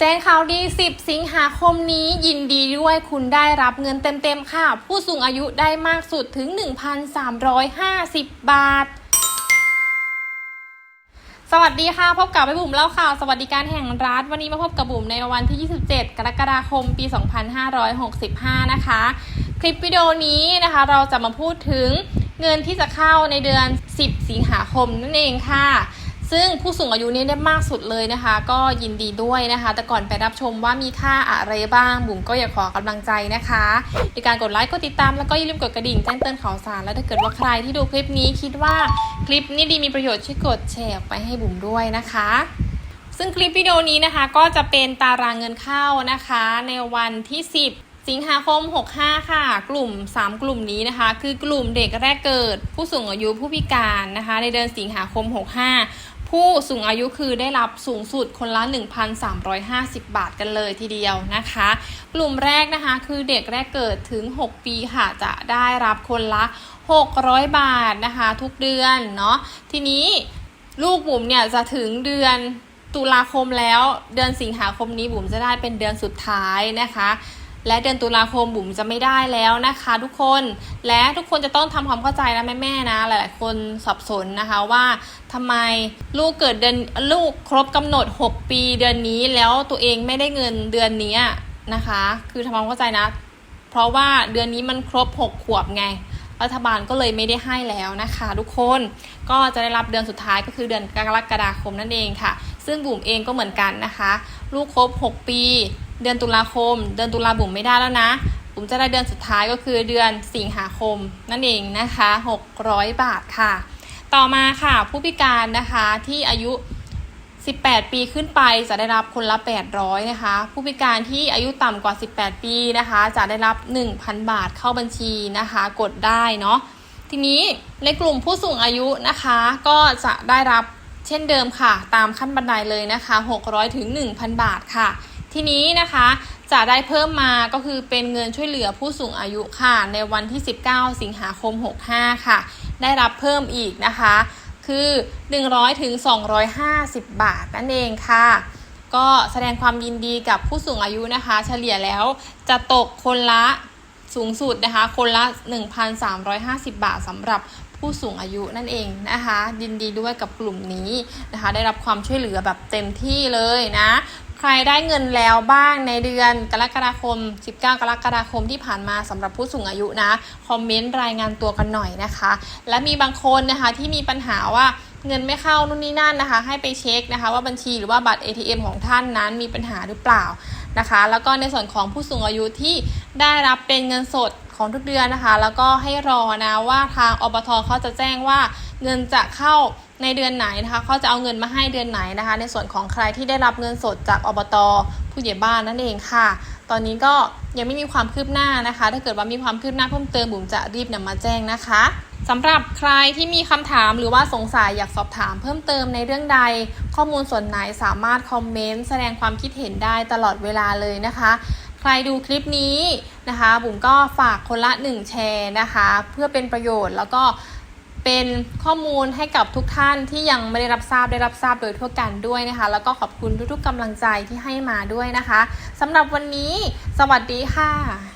แจ้งข่าวดี 10 สิงหาคมนี้ยินดีด้วยคุณได้รับเงินเต็มๆค่ะ ผู้สูงอายุได้มากสุดถึง 1,350 บาท สวัสดีค่ะ พบกับแม่บุ๋มเล่าข่าว สวัสดิการแห่งรัฐ วันนี้มาพบกับบุ๋มในวันที่ 27 กรกฎาคม ปี 2565 นะคะ คลิปวิดีโอนี้นะคะ เราจะมาพูดถึงเงินที่จะเข้าในเดือน 10 สิงหาคมนั่นเองค่ะ ซึ่งผู้สูงอายุนี้ได้มากสุดเลยนะคะ ก็ยินดีด้วยนะคะ แต่ก่อนไปรับชมว่ามีค่าอะไรบ้าง บุ๋มก็อยากขอกำลังใจนะคะในการกดไลค์กดติดตามแล้วก็อย่าลืมกดกระดิ่งแจ้งเตือนข่าวสาร แล้วถ้าเกิดว่าใครที่ดูคลิปนี้คิดว่าคลิปนี้ดีมีประโยชน์ช่วยกดแชร์ไปให้บุ๋มด้วยนะคะซึ่งคลิปวิดีโอนี้นะคะก็จะเป็นตารางเงินเข้านะคะ ในวันที่ 10 สิงหาคม 65 ค่ะ กลุ่ม 3 กลุ่มนี้นะคะ คือกลุ่มเด็กแรกเกิด ผู้สูงอายุผู้พิการนะคะ ในเดือนสิงหาคม 65 ผู้สูงอายุคือได้รับสูงสุดคนละ 1,350 บาทกันเลยทีเดียวนะคะ กลุ่มแรกนะคะคือเด็กแรกเกิดถึง 6 ปีค่ะจะได้รับคนละ 600 บาทนะคะ ทุกเดือนเนาะทีนี้ลูกบุ๋มเนี่ยจะถึงเดือนตุลาคมแล้ว เดือนสิงหาคมนี้บุ๋มจะได้เป็นเดือนสุดท้ายนะคะ และเดือนตุลาคมบุ๋มจะไม่ได้แล้วนะคะ ทุกคนและทุกคนจะต้องทำความเข้าใจนะแม่ๆนะ หลายๆ คนสับสนนะคะว่าทำไมลูกเกิดเดือนลูกครบกำหนด 6 ปีเดือนนี้แล้วตัวเองไม่ได้เงินเดือนนี้นะคะ คือทำความเข้าใจนะ เพราะว่าเดือนนี้มันครบ 6 ขวบไงรัฐบาลก็เลยไม่ได้ให้แล้วนะคะ ทุกคนก็จะได้รับเดือนสุดท้ายก็คือเดือนกรกฎาคมนั่นเองค่ะ ซึ่งบุ๋มเองก็เหมือนกันนะคะ ลูกครบ 6 ปี เดือนตุลาคม เดือนตุลาบุ๋มไม่ได้แล้วนะบุ๋มจะได้เดือนสุดท้ายก็คือเดือนสิงหาคม นั่นเองนะคะ 600 บาทค่ะ ต่อมาค่ะผู้พิการนะคะที่อายุ 18 ปีขึ้นไปจะได้รับคนละ 800นะคะ ผู้พิการที่อายุต่ำกว่า 18 ปีนะคะ จะได้รับ 1,000 บาทเข้าบัญชีนะคะ กดได้เนาะทีนี้ในกลุ่มผู้สูงอายุนะคะ ก็จะได้รับเช่นเดิมค่ะ ตามขั้นบันไดเลยนะคะ 600ถึง1,000 บาทค่ะ ทีนี้นะคะจะได้เพิ่มมาก็คือเป็นเงินช่วยเหลือผู้สูงอายุค่ะ ในวันที่ 19 สิงหาคม 65 ค่ะ ได้รับเพิ่มอีกนะคะ คือ 100ถึง250 บาทนั่นเองค่ะ ก็แสดงความยินดีกับผู้สูงอายุนะคะ เฉลี่ยแล้วจะตกคนละสูงสุดนะคะ คนละ 1,350 บาทสำหรับผู้สูงอายุนั่นเองนะคะ ยินดีด้วยกับกลุ่มนี้นะคะ ได้รับความช่วยเหลือแบบเต็มที่เลยนะ ใครได้เงินแล้วบ้างในเดือนกรกฎาคม 19 กรกฎาคมที่ผ่านมาสำหรับผู้สูงอายุนะคอมเมนต์รายงานตัวกันหน่อยนะคะ และมีบางคนนะคะที่มีปัญหาว่าเงินไม่เข้านู่นนี่นั่นนะคะ ให้ไปเช็คนะคะ ว่าบัญชีหรือว่าบัตร ATM ของท่านนั้นมีปัญหาหรือเปล่านะคะ แล้วก็ในส่วนของผู้สูงอายุที่ได้รับเป็นเงินสดของทุกเดือนนะคะ แล้วก็ให้รอนะว่าทางอบทเขาจะแจ้งว่า เงินจะเข้าในเดือนไหนนะคะเขาจะเอาเงินมาให้เดือนไหนนะคะ ในส่วนของใครที่ได้รับเงินสดจากอบต ผู้ใหญ่บ้านนั่นเองค่ะ ตอนนี้ก็ยังไม่มีความคืบหน้านะคะ ถ้าเกิดว่ามีความคืบหน้าเพิ่มเติมบุ๋มจะรีบนำมาแจ้งนะคะสำหรับใครที่มีคำถามหรือว่าสงสัยอยากสอบถามเพิ่มเติมในเรื่องใด ข้อมูลส่วนไหนสามารถคอมเมนต์แสดงความคิดเห็นได้ตลอดเวลาเลยนะคะ ใครดูคลิปนี้นะคะบุ๋มก็ฝากคนละ 1 แชร์นะคะ เพื่อเป็นประโยชน์แล้วก็ เป็นข้อมูลให้กับทุกท่านที่ยังไม่ได้รับทราบได้รับทราบโดยทั่วกันด้วยนะคะ แล้วก็ขอบคุณทุกๆกำลังใจที่ให้มาด้วยนะคะสำหรับวันนี้ สวัสดีค่ะ